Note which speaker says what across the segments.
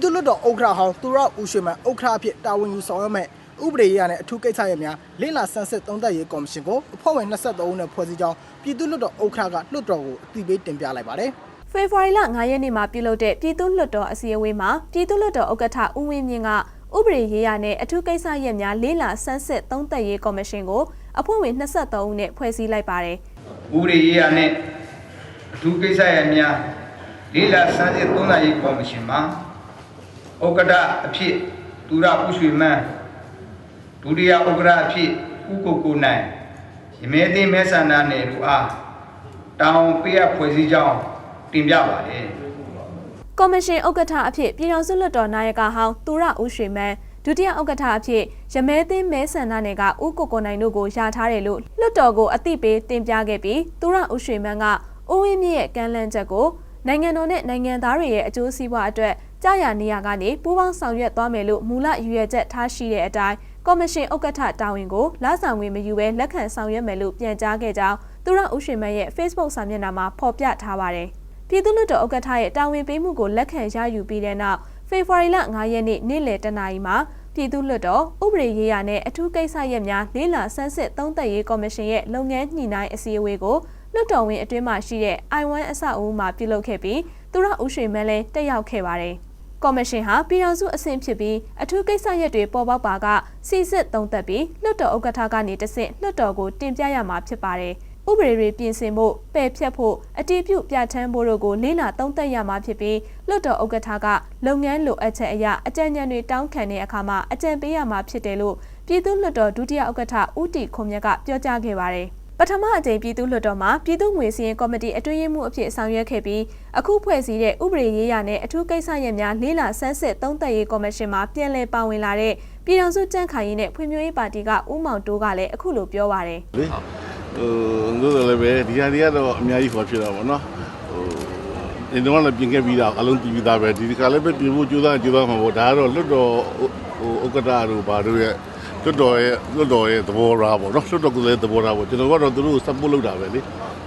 Speaker 1: ပြည်သူ့လွတ်တော်ဥက္ကဋ္ဌဟောင်းသူရဦးရွှေမန်ဥက္ကဋ္ဌအဖြစ်တာဝန်ယူဆောင်ရွက်မဲ့ဥပဒေရေးရနဲ့အထူးကိစ္စရပ်များလိလာဆန်းစစ်သုံးသပ်ရေးကော်မရှင်ကိုအဖွဲ့ဝင်23ဦးနဲ့ဖွဲ့စည်းကြောင်းပြည်သူ့လွတ်တော်ဥက္ကဋ္ဌကလွတ်တော်ကိုအသိပေးတင်ပြလိုက်ပါတယ်
Speaker 2: ဖေဖော်ဝါရီလ9ရက်နေ့မှာပြုလုပ်တဲ့ပြည်သူ့လွှတ်တော်အစည်းအဝေးမှာပြည်သူ့လွှတ်တော်ဥက္ကဋ္ဌဦးဝင်းမြင့်ကဥပဒေရေးရာနဲ့အထူးကိစ္စရပ်များလေးလာဆန်းစစ်သုံးသပ်ရေးကော်မရှင်ကိုအဖွဲ့ဝင်23ဦးနဲ့ဖွဲ့စည်းလိုက်ပါတယ်
Speaker 3: ဥပဒေရေးရာနဲ့အထူးကိစ္စရပ်များလေးလာစမ်းစစ်သုံးသပ်ရေးကော်မရှင်မှာ ဥက္ကဋ္ဌအဖြစ်သူရဦးရွှေမန်းဒုတိယဥက္ကဋ္ဌအဖြစ်ဦးကိုကိုနိုင်ရမဲသိမ်းမဲဆန္ဒနယ်တို့အားတောင်းပေးရဖွဲ့စည်းကြောင်းတင်ပြပါတယ်။
Speaker 2: ကော်မရှင်ဥက္ကဋ္ဌအဖြစ်ပြည်ထောင်စုလွှတ်တော်နာယကဟောင်းသူရဦးရွှေမန်းဒုတိယဥက္ကဋ္ဌအဖြစ်ရမဲသိမ်းမဲဆန္ဒနယ်ကဦးကိုကိုနိုင်တို့ကိုယာထားတယ်လို့လွှတ်တော်ကိုအသိပေးတင်ပြခဲ့ပြီးသူရဦးရွှေမန်းကဦးဝင်းမြင့်ရဲ့ကမ်းလှမ်းချက်ကိုနိုင်ငံတော်နဲ့နိုင်ငံသားတွေရဲ့အကျိုးစီးပွားအတွက် ကြာရနေရကနေပူးပေါင်းဆောင်ရွက်သွားမယ်လို့မူလရည်ရွယ်ချက်ထားရှိတဲ့အတိုင်းကော်မရှင်ဥက္ကဋ္ဌတာဝန်ကိုလဆောင်ဝင်မယူဘဲလက်ခံဆောင်ရွက်မယ်လို့ပြန်ကြားခဲ့ကြောင်းသူရဦးရွှေမန်းရဲ့ Facebook စာမျက်နှာမှာဖော်ပြထားပါတယ်။ပြည်သူ့လွှတ်တော်ဥက္ကဋ္ဌရဲ့တာဝန်ပေးမှုကိုလက်ခံရယူပြီးတဲ့နောက်ဖေဖော်ဝါရီလ9ရက်နေ့နေ့လယ်တနာရီမှာပြည်သူ့လွှတ်တော်ဥပဒေရေးရာနဲ့အထူးကိစ္စရပ်များလေးလာဆန်းစစ်သုံးသပ်ရေးကော်မရှင်ရဲ့လုပ်ငန်းညှိနှိုင်းအစည်းအဝေးကိုလွှတ်တော်ဝင်အတွင်းမှရှိတဲ့ I1 အဆောက်အဦမှာပြုလုပ်ခဲ့ပြီးသူရဦးရွှေမန်းလည်းတက်ရောက်ခဲ့ပါတယ်။ ကော်မရှင်ဟာပြည်ထောင်စုအဆင့်ဖြစ်ပြီးအထူးကိစ္စရပ်တွေပေါ်ပေါက်ပါကစီစစ်သုံးသပ်ပြီးလွှတ်တော်ဥက္ကဋ္ဌကနေတဆင့်လွှတ်တော်ကိုတင်ပြရမှာဖြစ်ပါတယ်။ဥပဒေတွေပြင်ဆင်ဖို့ပယ်ဖျက်ဖို့အတည်ပြုပြဋ္ဌာန်းဖို့တို့ကိုလေးလာသုံးသပ်ရမှာဖြစ်ပြီးလွှတ်တော်ဥက္ကဋ္ဌကလုပ်ငန်းလိုအပ်ချက်အရအကြံဉာဏ်တွေတောင်းခံတဲ့အခါမှာအကြံပေးရမှာဖြစ်တယ်လို့ပြည်သူ့လွှတ်တော်ဒုတိယဥက္ကဋ္ဌဦးတီခွန်မြတ်ကပြောကြားခဲ့ပါတယ် ပထမအကြိမ်ပြည်သူ့လွှတ်တော်မှာပြည်သူ့ငွေစည်းရင်ကော်မတီအတွင်းရေးမှူးအဖြစ်ဆောင်ရွက်ခဲ့ပြီးအခုဖွဲ့စည်းတဲ့ဥပဒေရေးရာနဲ့အထူးကိစ္စရပ်များလေးလာဆန်းစစ်သုံးသပ်ရေးကော်မရှင်မှာပြန်လည်ပါဝင်လာတဲ့ပြည်ထောင်စုကြံ့ခိုင်ရေးနဲ့ဖွံ့ဖြိုးရေးပါတီကဦးမောင်တိုးကလည်းအခုလိုပြောပါတယ်
Speaker 4: လေဟိုတို့တယ်လည်းပဲဒီဟာတွေကတော့အများကြီးခေါ်ဖြစ်တာပေါ့နော်ဟိုဒီတော့လည်းပြင်ခဲ့ပြီးတာအလုံးပြီးပြီးသားပဲဒီကလည်းပဲပြင်ဖို့ကြိုးစားကြိုးစားမှာပေါ့ဒါကတော့လွတ်တော်ဟိုဥက္ကဋ္ဌတို့ဘာတို့ရဲ့ လွတ်တော်ရဲ့လွတ်တော်ရဲ့သဘောထားပေါ့နော်လွတ်တော်ကလည်းသဘောထားပေါ့ကျွန်တော်ကတော့သူတို့ကို support လုပ်တာပဲလေ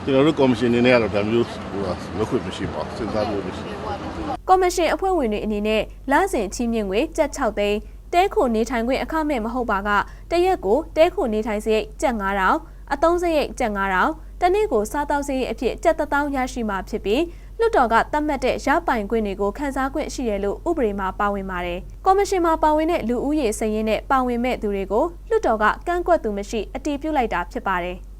Speaker 4: ကျွန်တော်တို့ commission နေနဲ့ကတော့ဒါမျိုးဟိုလောက်ခွင့်မရှိပါဘူးစဉ်းစားလို့မရှိဘူး
Speaker 2: ကော်မရှင်အဖွဲ့ဝင်တွေအနေနဲ့လစဉ်ချီးမြှင့်ငွေကျပ်6သိန်းတဲခိုနေထိုင်ခွင့်အခမဲ့မဟုတ်ပါကတရက်ကိုတဲခိုနေထိုင်စရိတ်ကျပ်9000အသုံးစရိတ်ကျပ်9000တနေ့ကိုစားတောက်စရိတ်အဖြစ်ကျပ်1000ရရှိမှာဖြစ်ပြီး လွှတ်တော်ကသတ်မှတ်တဲ့ရပိုင်ခွင့်တွေကိုခန်းစားခွင့်ရှိတယ်လို့ဥပဒေမှာပါဝင်ပါတယ်။ကော်မရှင်မှာပါဝင်တဲ့လူဦးရေစည်ရင်းနဲ့ပါဝင်မဲ့သူတွေကိုလွှတ်တော်ကကန့်ကွက်သူမရှိအတည်ပြုလိုက်တာဖြစ်ပါတယ်။